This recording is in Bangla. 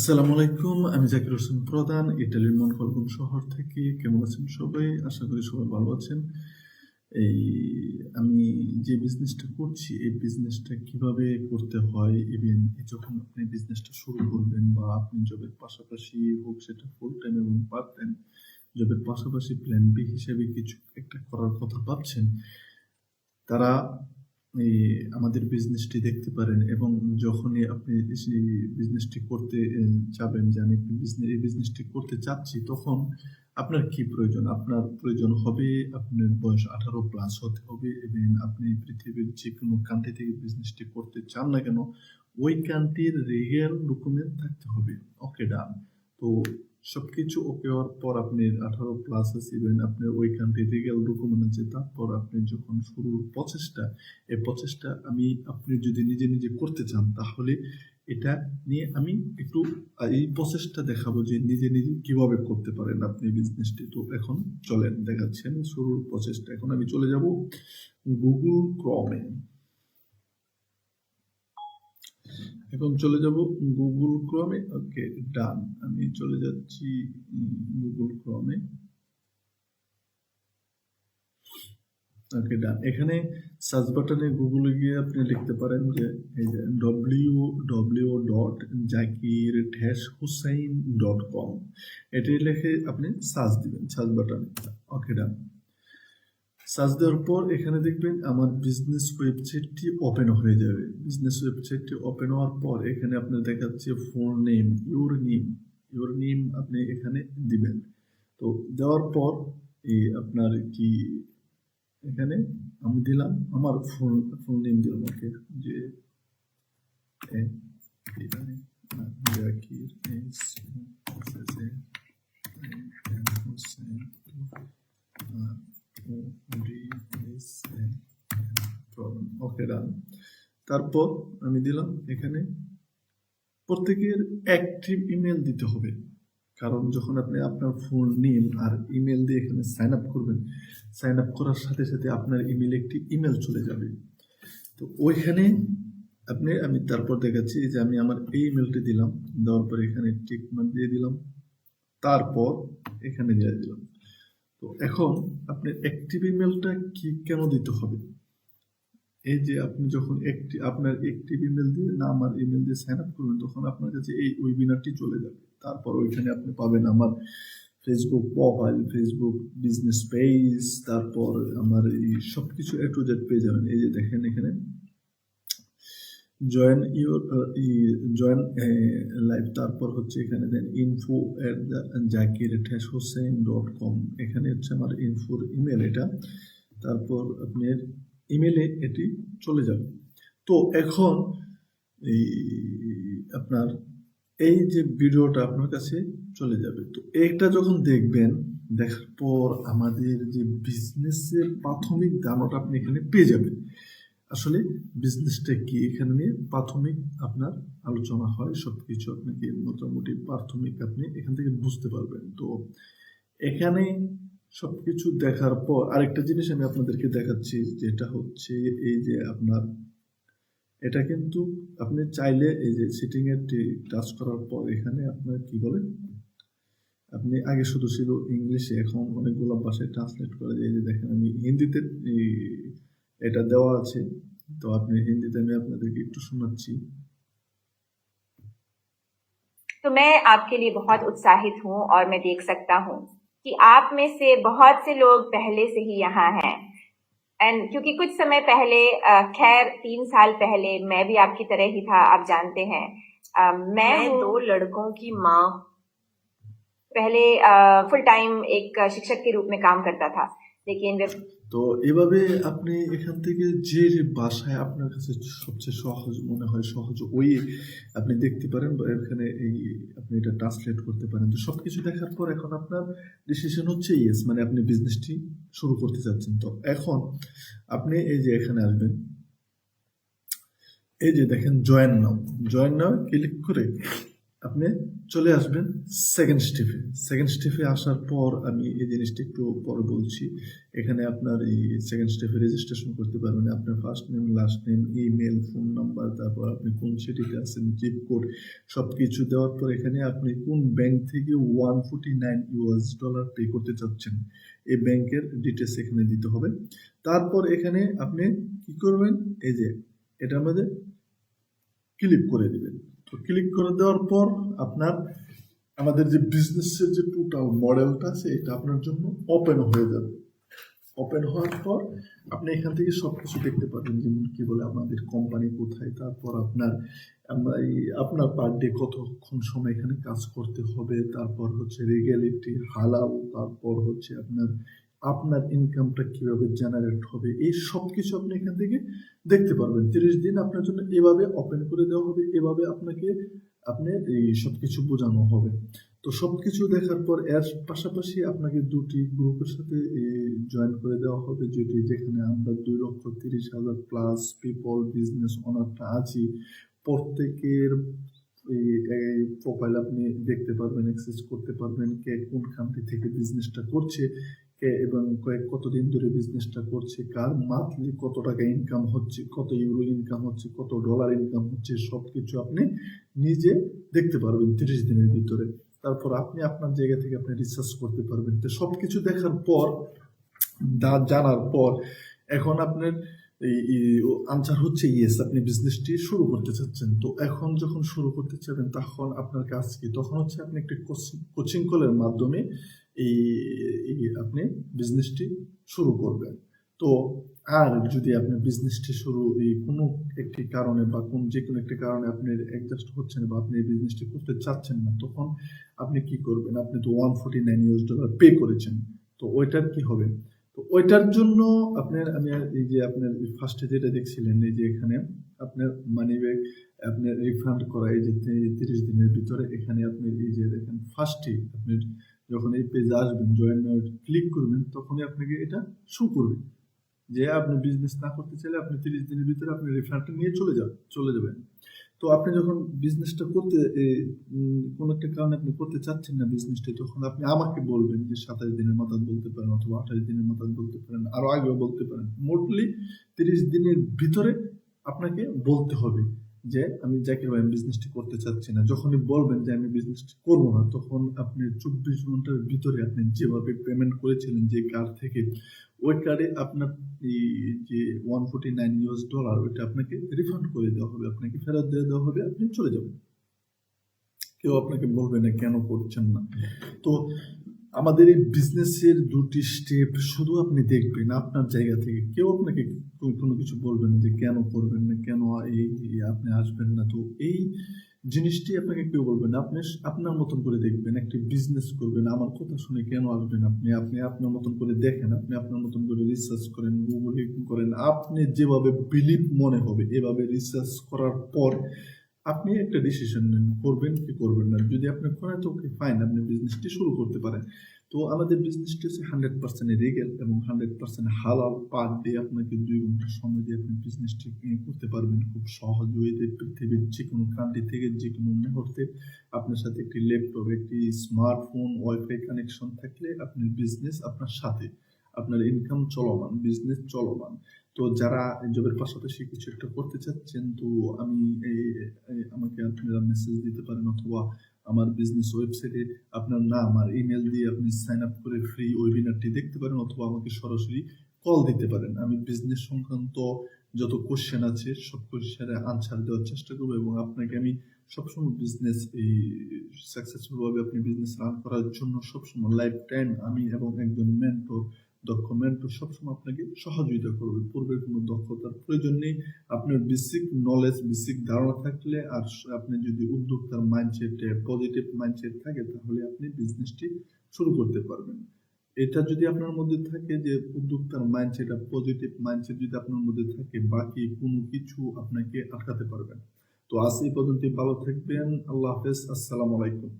আসসালামু আলাইকুম, আমি জাকির হোসেন প্রধান, ইটালির মনফলগুন শহর থেকে। কেমন আছেন সবাই? আশা করি সবাই ভালো আছেন। এই, আমি যে বিজনেসটা করছি, এই বিজনেসটা কীভাবে করতে হয় ইভেন যখন আপনি বিজনেসটা শুরু করবেন বা আপনি জবের পাশাপাশি হোক, সেটা ফুল টাইম এবং পার্ট টাইম জবের পাশাপাশি প্ল্যান বি হিসেবে কিছু একটা করার কথা ভাবছেন, তারা এই আমাদের বিজনেসটি দেখতে পারেন এবং যখনই আপনি সেই বিজনেসটি করতে যাবেন যে আমি বিজনেস এই বিজনেসটি করতে চাচ্ছি, তখন আপনার কি প্রয়োজন? আপনার প্রয়োজন হবে আপনার বয়স আঠারো প্লাস হতে হবে, এবং আপনি পৃথিবীর যে কোনো কান্ট্রি থেকে বিজনেসটি করতে চান না কেন, ওই কান্ট্রির রিয়েল ডকুমেন্ট থাকতে হবে। ওকে ডান তো সবকিছু ওকে হওয়ার পর আপনি আঠারো প্লাস আসিবেন আপনার ওই কান্ট্রি রিয়েল ডকুমেন্ট আছে তারপর আপনি যখন শুরুর প্রচেষ্টা, এই প্রচেষ্টা আমি, আপনি যদি নিজে নিজে করতে চান, তাহলে এটা নিয়ে আমি একটু এই প্রচেষ্টা দেখাবো যে নিজে নিজে কীভাবে করতে পারেন আপনি বিজনেসটি তো এখন চলেন দেখাচ্ছেন শুরুর প্রচেষ্টা। এখন আমি চলে যাব গুগল ক্রমে এখন চলে যাব গুগল ক্রমে ওকে ডান আমি চলে যাচ্ছি গুগল ক্রমে ওকে ডান এখানে সার্চ বাটনে গুগলে গিয়ে আপনি লিখতে পারেন যে, এই যে ডব্লিউ ডব্লিউ ডট জাকির ঠেস হুসাইন ডট কম এটি লিখে আপনি সার্চ দিবেন সার্চ বাটনে ওকে ডান সার্চ দেওয়ার পর এখানে দেখবেন আমার বিজনেস ওয়েবসাইটটি ওপেন হয়ে যাবে। বিজনেস ওয়েবসাইটটি ওপেন হওয়ার পর এখানে আপনার দেখাচ্ছে phone name your name your name আপনি এখানে দিবেন। তো দেওয়ার পর এই আপনার কি এখানে আমি দিলাম, আমার ফোন ফোন নেম দিলাম, ওকে। যে এখানে জাকির এস হোসেন। ওকে তারপর আমি দিলাম এখানে, প্রত্যেকের অ্যাক্টিভ ইমেল দিতে হবে। কারণ যখন আপনি আপনার ফোন নেম আর ইমেল দিয়ে এখানে সাইন আপ করবেন সাইন আপ করার সাথে সাথে আপনার ইমেল একটি ইমেল চলে যাবে। তো ওইখানে আপনি, আমি তারপর দেখাচ্ছি যে আমি আমার এই ইমেলটি দিলাম, দেওয়ার পর এখানে টিক মার্ক দিয়ে দিলাম, তারপর এখানে দিয়ে দিলাম। তো এখন আপনি অ্যাক্টিভ ইমেলটা কি কেন দিতে হবে? এই যে আপনি যখন একটি, আপনার একটি ইমেল দিয়ে না আমার ইমেল দিয়ে সাইন আপ করবেন, তখন আপনার কাছে এই ওয়েবিনারটি চলে যাবে। তারপর ওইখানে আপনি পাবেন আমার Facebook profile Facebook business page তারপর আমার এই সব কিছু এ টু জেড পেয়ে যাবেন। এই যে দেখেন এখানে জয়েন ইউর জয়েন লাইভ তারপর হচ্ছে এখানে then info at the Zakir ঠেস হোসেন ডট কম এখানে হচ্ছে আমার ইনফোর ইমেল এটা। তারপর আপনার ইমেলে এটি চলে যাবে। তো এখন এই আপনার এই যে ভিডিওটা আপনার কাছে চলে যাবে। তো এটা যখন দেখবেন, দেখার পর আমাদের যে বিজনেসের প্রাথমিক ধারণাটা আপনি এখানে পেয়ে যাবেন। আসলে বিজনেসটা কি এখানে নিয়ে প্রাথমিক আপনার আলোচনা হয় সব কিছু আপনাকে মোটামুটি প্রাথমিক আপনি এখান থেকে বুঝতে পারবেন। তো এখানে সবকিছু দেখার পর আরেকটা জিনিস আমি আপনাদেরকে দেখাচ্ছি যেটা হচ্ছে এই যে আপনার এটা কিন্তু আপনি চাইলে এই যে সিটিং এর টাচ করার পর এখানে আপনার কি বলে আপনি আগে শুধু ছিল ইংলিশে এখন অনেকগুলো ভাষায় ট্রান্সলেট করা যায় এই যে দেখেন আমি হিন্দিতে এই এটা দেওয়া আছে তো আপনি হিন্দিতে আমি আপনাদেরকে একটু শোনাচ্ছি तो मैं आपके लिए बहुत उत्साहित हूँ और मैं देख सकता हूँ कि आप में से बहुत से लोग पहले से ही यहाँ हैं। एंड क्योंकि कुछ समय पहले खैर तीन साल पहले मैं भी आपकी तरह ही था आप जानते हैं। आ, मैं मैं दो लड़कों की माँ। पहले फुल टाइम एक शिक्षक के रूप में काम करता था। लेकिन তো এভাবে আপনি এখান থেকে যে বাসায় আপনার কাছে সবচেয়ে সহজ মনে হয়, সহজ ওই আপনি দেখতে পারেন বা এখানে এই আপনি এটা ট্রান্সলেট করতে পারেন। তো সবকিছু দেখার পর এখন আপনার ডিসিশন হচ্ছে ইয়েস মানে আপনি বিজনেসটি শুরু করতে চাচ্ছেন। তো এখন আপনি এই যে এখানে আসবেন, এই যে দেখেন join now join now click করে আপনি চলে আসবেন সেকেন্ড স্টেপে সেকেন্ড স্টেপে আসার পর আমি এই জিনিসটা একটু পরে বলছি। এখানে আপনার এই সেকেন্ড স্টেপে রেজিস্ট্রেশন করতে পারবেন। আপনার first name last name email phone number তারপর আপনি কোন সিটিতে আছেন জিপ কোড সব কিছু দেওয়ার পর এখানে আপনি কোন ব্যাংক থেকে one forty nine US dollar pay করতে চাচ্ছেন, এই ব্যাংকের ডিটেলস এখানে দিতে হবে। তারপর এখানে আপনি কি করবেন? এই যে এটার মধ্যে ক্লিক করে দিবেন। তো ক্লিক করে দেওয়ার পর আপনার, আমাদের যে বিজনেসের যে টোটাল মডেলটা আছে, এটা আপনার জন্য ওপেন হয়ে যাবে। ওপেন হওয়ার পর আপনি এখান থেকে সব কিছু দেখতে পাবেন, যেমন কি বলে আমাদের কোম্পানি কোথায়, তারপর আপনার আপনার পার ডে কতক্ষণ সময় এখানে কাজ করতে হবে, তারপর হচ্ছে রেগুলেটরি হালাল তারপর হচ্ছে আপনার আপনার ইনকামটা কীভাবে জেনারেট হবে, এই সব কিছু আপনি এখান থেকে দেখতে পারবেন। তিরিশ দিন আপনার জন্য এভাবে ওপেন করে দেওয়া হবে, এভাবে আপনাকে, আপনি এই সব কিছু বোঝানো হবে। তো সব কিছু দেখার পর এর পাশাপাশি আপনাকে দুটি গ্রুপের সাথে জয়েন করে দেওয়া হবে, যেটি যেখানে আমরা দুই লক্ষ তিরিশ হাজার প্লাস পিপল বিজনেস ওনারটা আছি। প্রত্যেকের এই প্রোফাইল আপনি দেখতে পারবেন অ্যাক্সেস করতে পারবেন, কে কোন কান্ট্রি থেকে বিজনেসটা করছে কে এবং কয়েক, কতদিন ধরে বিজনেসটা করছে, কার মান্থলি কত টাকা ইনকাম হচ্ছে, কত ইউরো ইনকাম হচ্ছে, কত ডলার ইনকাম হচ্ছে সব কিছু আপনি নিজে দেখতে পারবেন তিরিশ দিনের ভিতরে। তারপর আপনি আপনার জায়গা থেকে আপনি রিসার্চ করতে পারবেন। তো সব কিছু দেখার পর জানার পর, এখন আপনার আনসার হচ্ছে ইয়েস আপনি বিজনেসটি শুরু করতে চাচ্ছেন। তো এখন যখন শুরু করতে চাবেন, তখন আপনার কাজ কি? তখন হচ্ছে আপনি একটি কোচিং কলের মাধ্যমে এই আপনি বিজনেসটি শুরু করবেন। তো আর যদি আপনি বিজনেসটি শুরু এই কোনো একটি কারণে বা কোন যে কোনো একটি কারণে আপনি অ্যাডজাস্ট হচ্ছেন বা আপনি এই বিজনেসটি করতে চাচ্ছেন না, তখন আপনি কি করবেন? আপনি তো one forty nine US dollar pay করেছেন। তো ওইটার কি হবে? তো ওইটার জন্য আপনার, আমি এই যে আপনার ফার্স্টে যেটা দেখছিলেন, এই যে এখানে আপনার মানি ব্যাগ আপনার রিফান্ড করা, এই যে তিরিশ দিনের ভিতরে এখানে আপনি এই যে দেখেন ফার্স্টে আপনি যখন এই পেজে আসবেন জয়েন ক্লিক করবেন, তখনই আপনাকে এটা শো করবে। যে আপনি বিজনেস না করতে চাইলে আপনি তিরিশ দিনের ভিতরে আপনি রিফান্ডটা নিয়ে চলে যাবেন চলে যাবেন। তো আপনি যখন বিজনেসটা করতে কোনো একটা কারণে আপনি করতে চাচ্ছেন না বিজনেসটা তখন আপনি আমাকে বলবেন যে সাতাশ দিনের মাথায় বলতে পারেন অথবা আঠাশ দিনের মাথায় বলতে পারেন আরও আগেও বলতে পারেন। মোটলি তিরিশ দিনের ভিতরে আপনাকে বলতে হবে। যে আমি জাকির ভাই বিজনেসটি করতে চাচ্ছি না। যখনই বলবেন যে আমি বিজনেসটি করব না, তখন আপনি চব্বিশ ঘণ্টার ভিতরে আপনি যেভাবে পেমেন্ট করেছিলেন যে কার্ড থেকে, ওই কার্ডে আপনার এই যে one forty nine US dollar ওইটা আপনাকে রিফান্ড করে দেওয়া হবে, আপনাকে ফেরত দিয়ে দেওয়া হবে, আপনি চলে যাবেন। কেউ আপনাকে বলবে না কেন করছেন না। তো আমাদের এই বিজনেসের দুটি স্টেপ শুধু আপনি দেখবেন, আপনার জায়গা থেকে। কেউ আপনাকে কোনো কিছু বলবে না যে কেন করবেন না, কেন এই আপনি আসবেন না। তো এই জিনিসটি আপনাকে কেউ বলবে না। আপনি, আপনার মতন করে দেখবেন, একটি বিজনেস করবেন। আমার কথা শুনে কেন আসবেন আপনি? আপনি আপনার মতন করে দেখেন, আপনি আপনার মতন করে রিসার্চ করেন গুগল করেন। আপনি যেভাবে বিলিভ মনে হবে, এভাবে রিসার্চ করার পর আপনি একটা ডিসিশন নেন, করবেন কি করবেন না। যদি আপনি করেন, তো ওকে ফাইন আপনি বিজনেসটি শুরু করতে পারেন। তো আমাদের বিজনেসটি হচ্ছে হান্ড্রেড পার্সেন্ট রেগেল এবং হান্ড্রেড পার্সেন্ট হালাল পার ডে আপনাকে দুই ঘণ্টা সময় দিয়ে আপনি বিজনেসটি করতে পারবেন। খুব সহজ ওয়েতে পৃথিবীর যে কোনো কান্ট্রি থেকে যে কোনো মুহূর্তে আপনার সাথে একটি ল্যাপটপ একটি স্মার্টফোন ওয়াইফাই কানেকশন থাকলে আপনার বিজনেস আপনার সাথে। আপনার ইনকাম চলমান বিজনেস চলমান। তো যারা জবের পাশাপাশি কিছু একটা করতে চাচ্ছেন, তো আমি এই আমাকে আপনারা মেসেজ দিতে পারেন অথবা আমার বিজনেস ওয়েবসাইটে আপনার নাম আর ইমেল দিয়ে আপনি সাইন আপ করে ফ্রি ওয়েবিনারটি দেখতে পারেন অথবা আমাকে সরাসরি কল দিতে পারেন। আমি বিজনেস সংক্রান্ত যত কোশ্চেন আছে, সব কোশ্চেনের আনসার দেওয়ার চেষ্টা করব এবং আপনাকে আমি সবসময় বিজনেস এই সাকসেসফুলভাবে আপনি বিজনেস রান করার জন্য সবসময় লাইফ টাইম আমি এবং একজন মেন্টর দক্ষ মেন্টর সবসময় আপনাকে সহযোগিতা করবে। পূর্বের কোনো দক্ষতার প্রয়োজন নেই। আপনার বেসিক নলেজ বেসিক ধারণা থাকলে আর আপনি যদি উদ্যোক্তার মাইন্ডসেট পজিটিভ মাইন্ডসেট থাকে, তাহলে আপনি বিজনেসটি শুরু করতে পারবেন। এটা যদি আপনার মধ্যে থাকে যে উদ্যোক্তার মাইন্ডসেট আর পজিটিভ মাইন্ডসেট যদি আপনার মধ্যে থাকে, বাকি কোনো কিছু আপনাকে আটকাতে পারবেন তো আজ এই পর্যন্ত ভালো থাকবেন। আল্লাহ হাফেজ। আসসালামু আলাইকুম।